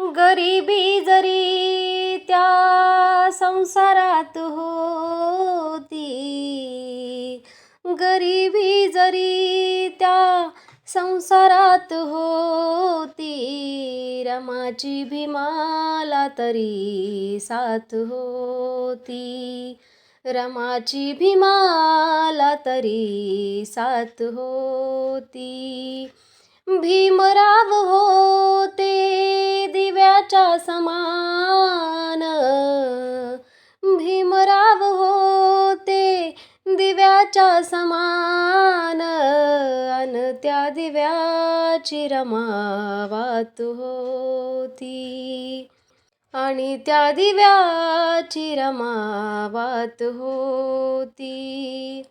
गरिबी जरी त्या संसारात होती गरिबी जरी त्या संसारात होती रमाची भीमाला तरी साथ होती. रमाची भीमाला तरी साथ होती. भीमराव होते दिव्याच्या समान. भीमराव होते दिव्याच्या समान. अन त्या दिव्याची रमावात होती. आणि त्या दिव्याची रमावात होती.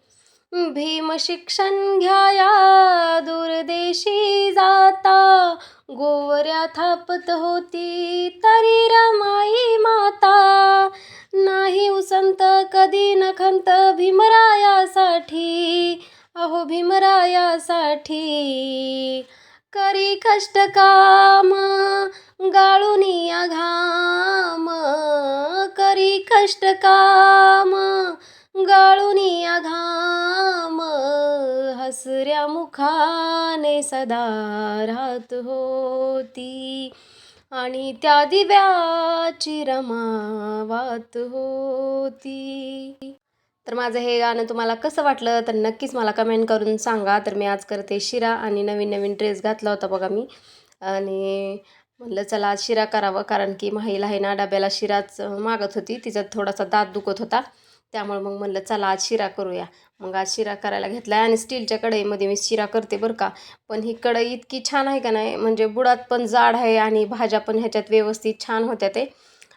भीम शिक्षण घ्याया दुर्देशी जाता. गोवऱ्या थापत होती तरी रमाई माता. नाही उसंत कधी नखंत भीमरायासाठी. अहो भीमरायासाठी करी कष्ट काम गाळूनिया घाम. करी कष्ट काम गाळूनी घाम हसऱ्या मुखाने सदा राहत होती. आणि त्या दिव्याची रमावात होती. तर माझं हे गाणं तुम्हाला कसं वाटलं तर नक्कीच मला कमेंट करून सांगा. तर मी आज करते शिरा आणि नवीन नवीन ड्रेस घातला होता बघा मी. आणि म्हणलं चला आज शिरा करावं कारण की माहीला आहे ना डब्याला शिराच मागत होती. तिचा थोडासा दात दुखत होता. त्यामुळे मग म्हणलं चला आज शिरा करूया. मग आज शिरा करायला घेतला आहे आणि स्टीलच्या कढईमध्ये मी शिरा करते बरं का. पण ही कढई इतकी छान आहे का नाही म्हणजे बुडात पण जाड आहे आणि भाज्या पण ह्याच्यात व्यवस्थित छान होत्या ते.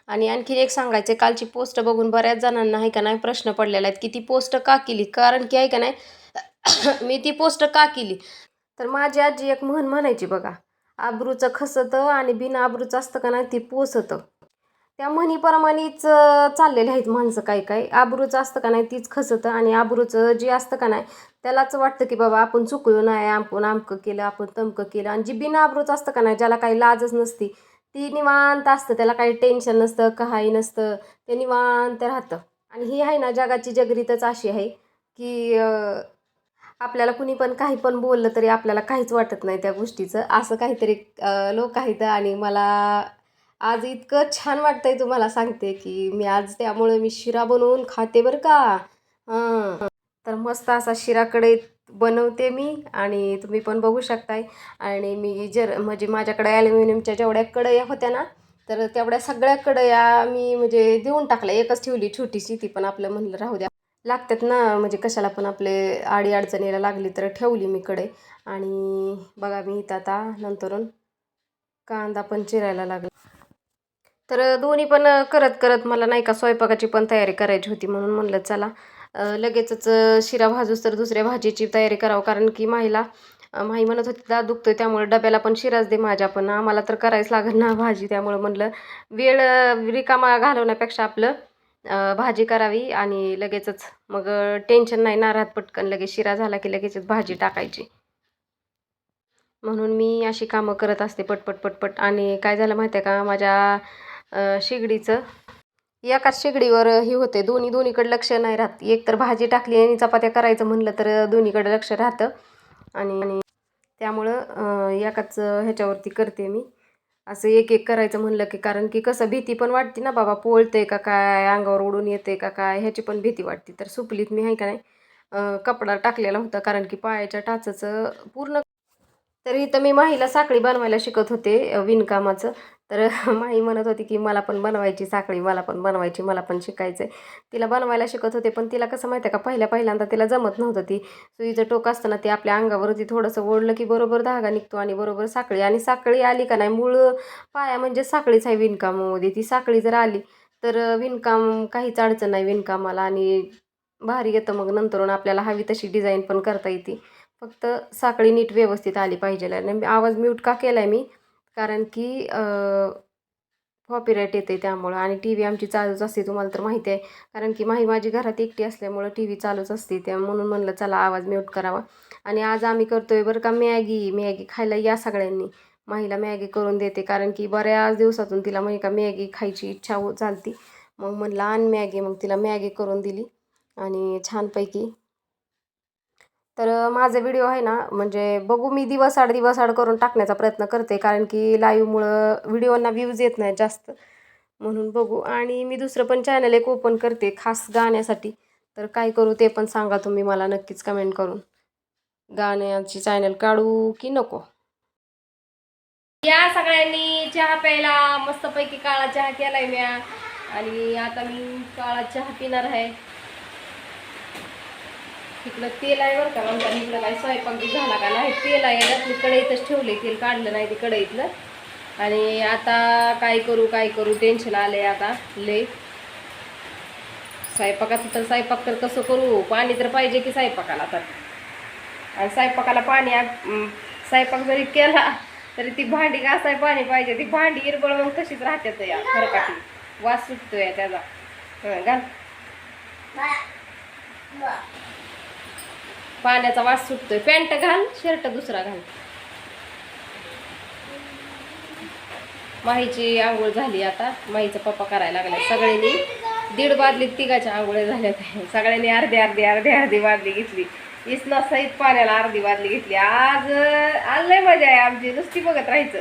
आणि आणखीन एक सांगायचं कालची पोस्ट बघून बऱ्याच जणांना आहे का नाही प्रश्न पडलेला आहेत की ती पोस्ट का केली? कारण की आहे का नाही मी ती पोस्ट का केली? तर माझी आजी एक म्हण म्हणायची बघा आबरूचं खसतं आणि बिना आबरूचं असतं का नाही ती पोसतं. त्या म्हणीप्रमाणेच चाललेले आहेत माणसं काय काय आबरूचं असतं का नाही तीच खसतं आणि आबरूचं जे असतं का नाही त्यालाच वाटतं की बाबा आपण चुकलो नाही आपण आमकं केलं आपण तमकं केलं. आणि जी बिना आबरूचं असतं का नाही ज्याला काही लाजच नसती ती निवांत असतं. त्याला काही टेन्शन नसतं काही नसतं ते निवांत राहतं. आणि ही आहे ना जगाची जगरीतच अशी आहे की आपल्याला कुणी पण काही पण बोललं तरी आपल्याला काहीच वाटत नाही त्या गोष्टीचं. असं काहीतरी लोक आहेत आणि मला आज इतकं छान वाटतंय तुम्हाला सांगते की मी आज त्यामुळे मी शिरा बनवून खाते बरं का. हां. तर मस्त असा शिराकडे बनवते मी आणि तुम्ही पण बघू शकताय. आणि मी जर म्हणजे माझ्याकडे ॲल्युमिनियमच्या जेवढ्या कढया होत्या ना तर तेवढ्या सगळ्या कढया मी म्हणजे देऊन टाकल्या. एकच ठेवली छोटीशी ती पण आपलं म्हणलं राहू द्या. लागतात ना म्हणजे कशाला पण आपले आडी अडचणीला लागली तर ठेवली मी कडे आणि बघा मी इथं आता नंतरून कांदा पण चिरायला लागला. तर दोन्ही पण करत करत मला नाही का स्वयंपाकाची पण तयारी करायची होती म्हणून म्हणलं चला लगेचच शिरा भाजूस तर दुसऱ्या भाजीची तयारी करावं कारण की माईला माई म्हणत होती दात दुखतोय त्यामुळे डब्याला पण शिराच दे माझ्या पण आम्हाला तर करायच लागेल ना भाजी. त्यामुळं म्हणलं वेळ रिकामा घालवण्यापेक्षा आपलं भाजी करावी आणि लगेचच मग टेन्शन नाही ना राहत पटकन लगेच शिरा झाला की लगेचच भाजी टाकायची. म्हणून मी अशी कामं करत असते पटपट पटपट. आणि काय झालं माहिती आहे का माझ्या शेगडीचं. एकाच शेगडीवर हे होते. दोन्ही दोन्हीकडे लक्ष नाही राहत. एक तर भाजी टाकली आणि चपात्या करायचं म्हणलं तर दोन्हीकडे लक्ष राहतं. आणि त्यामुळं एकाच ह्याच्यावरती करते मी. असं एक एक करायचं म्हणलं की कारण की कसं भीती पण वाटते ना बाबा पोळते का काय अंगावर उडून येते का काय ह्याची पण भीती वाटते. तर सुपलीत मी आहे का नाही कपडा टाकलेला होता कारण की पायाच्या टाचाचं पूर्ण. तर इथं मी माहीला साखळी बनवायला शिकत होते विणकामाचं. तर माई म्हणत होती की मला पण बनवायची साखळी मला पण बनवायची मला पण शिकायचं आहे तिला बनवायला शिकत होते पण तिला कसं माहिती आहे का पहिल्या पहिल्यांदा तिला जमत नव्हतं ती. सुईचं टोक असताना ते आपल्या अंगावरती थोडंसं ओढलं की बरोबर धागा निघतो आणि बरोबर साखळी. आणि साखळी आली का नाही मूळ पाया म्हणजे साखळीच आहे विणकामामध्ये. ती साखळी जर आली तर विणकाम काहीच अडचण नाही विणकामाला आणि भारी येतं मग नंतरून आपल्याला हवी तशी डिझाईन पण करता येते. फक्त साखळी नीट व्यवस्थित आली पाहिजे. आणि आवाज म्यूट का केला आहे मी? कारण की कॉपीराईट येते त्यामुळं आणि टी व्ही आमची चालूच असते तुम्हाला तर माहिती आहे. कारण की माही माझी घरात एकटी असल्यामुळं टी व्ही चालूच असते. त्या म्हणून म्हणलं चला आवाज म्यूट करावा. आणि आज आम्ही करतोय बरं का मॅगी. मॅगी खायला या सगळ्यांनी. माहीला मॅगी करून देते. कारण की बऱ्याच दिवसातून तिला म्हणजे का मॅगी खायची इच्छा हो मग म्हणलं आण मॅगी. मग तिला मॅगी करून दिली. आणि छानपैकी तर माझे व्हिडिओ आहे ना म्हणजे बघू मी दिवस आड दिवस आड करून टाकण्याचा प्रयत्न करते कारण की लाईव्हमुळं व्हिडिओना व्ह्यूज येत नाही जास्त. म्हणून बघू. आणि मी दुसरं पण चॅनल एक ओपन करते खास गाण्यासाठी. तर काय करू ते पण सांगा तुम्ही मला नक्कीच कमेंट करून. गाण्याची चॅनल काढू की नको? या सगळ्यांनी चहा प्यायला मस्तपैकी काळा चहा केलाय म्या. आणि आता मी काळा चहा पिणार आहे. इकडं तेल आहे बरं का म्हणता इकडं काय स्वयंपाक बी झाला का नाही तेल आहे याच्यात मी कढईतच ठेवले तेल काढलं नाही ते कढईतलं. आणि आता काय करू काय करू टेन्शन आले आता लय. स्वयंपाकाचं तर स्वयंपाक तर कसं करू पाणी तर पाहिजे की स्वयंपाकाला तर. आणि स्वयंपाकाला पाणी आ- स्वयंपाक जरी केला तरी ती भांडी घासाय पाणी पाहिजे ती भांडी इरबळ मग तशीच राहतात या खरकाठी वास सुटतोय त्याचा. घाल. पाण्याचा वास सुटतोय. पॅन्ट घाल शर्ट दुसरा घाल. माहीची आंघोळ झाली आता. माहीचा पप्पा करायला लागला सगळ्यांनी दीड बादली तिघाच्या आंघोळ्या झाल्या सगळ्यांनी अर्धी अर्धी अर्धी अर्धी बादली घेतली. इसना सहित पाण्याला अर्धी बादली घेतली. आज आज लय मजा आहे आमची. नुसती बघत राहायचं.